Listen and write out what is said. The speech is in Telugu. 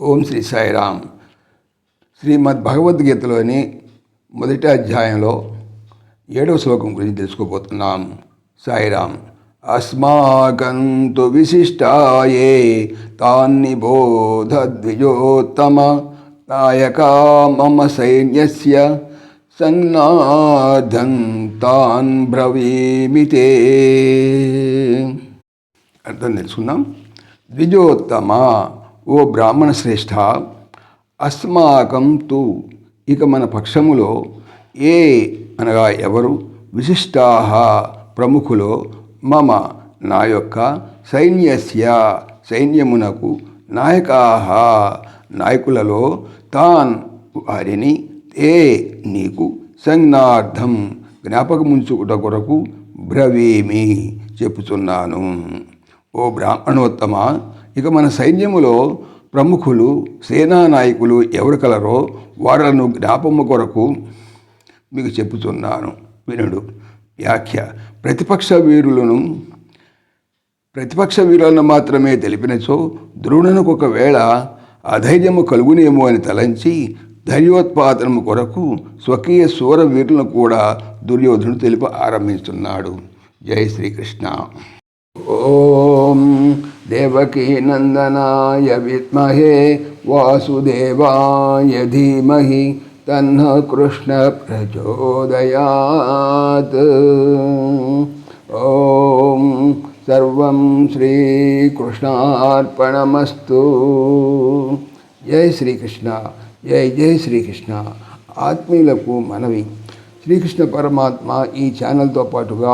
ఓం శ్రీ సాయిరామ్. శ్రీమద్ భగవద్గీతలోని మొదటి అధ్యాయంలో ఏడవ శ్లోకం గురించి తెలుసుకోబోతున్నాం. సాయిరామ్ అస్మాకంతు విశిష్టాయే తాన్ని బోధ ద్విజోత్తమ నాయకా మమ సైన్యస్య సన్నాధం తాన్ బ్రవీమితే అర్థం తెలుసుకుందాం. ద్విజోత్తమ ఓ బ్రాహ్మణ శ్రేష్ఠ అస్మాకం తు ఇక మన పక్షములో ఏ అనగా ఎవరు? విశిష్టా ప్రముఖులో మమ నా యొక్క సైన్యస్య సైన్యమునకు నాయకా నాయకులలో తాన్ వారిని ఏ నీకు సంజ్ఞార్థం జ్ఞాపకముంచుకుట కొరకు బ్రవీమి చెప్పుచున్నాను. ఓ బ్రాహ్మణోత్తమ ఇక మన సైన్యములో ప్రముఖులు సేనా నాయకులు ఎవరు కలరో వాళ్ళను జ్ఞాపము కొరకు మీకు చెబుతున్నాను. వినుడు. వ్యాఖ్య. ప్రతిపక్ష వీరులను ప్రతిపక్ష వీరులను మాత్రమే తెలిపినచో ద్రోణునికి ఒకవేళ అధైర్యము కలుగునేమో అని తలంచి ధైర్యోత్పాదనము కొరకు స్వకీయ సూర వీరులను కూడా దుర్యోధనుడు తెలిప ఆరంభిస్తున్నాడు జై శ్రీకృష్ణ. ఓం దేవకీ నందనాయ విద్మహే వాసుదేవాయ ధీమహి తన్న కృష్ణ ప్రచోదయాత్ ఓం సర్వం శ్రీకృష్ణార్పణమస్తు జై శ్రీకృష్ణ జై జై శ్రీకృష్ణ ఆత్మీయులకు మనవి శ్రీకృష్ణ పరమాత్మ ఈ ఛానల్తో పాటుగా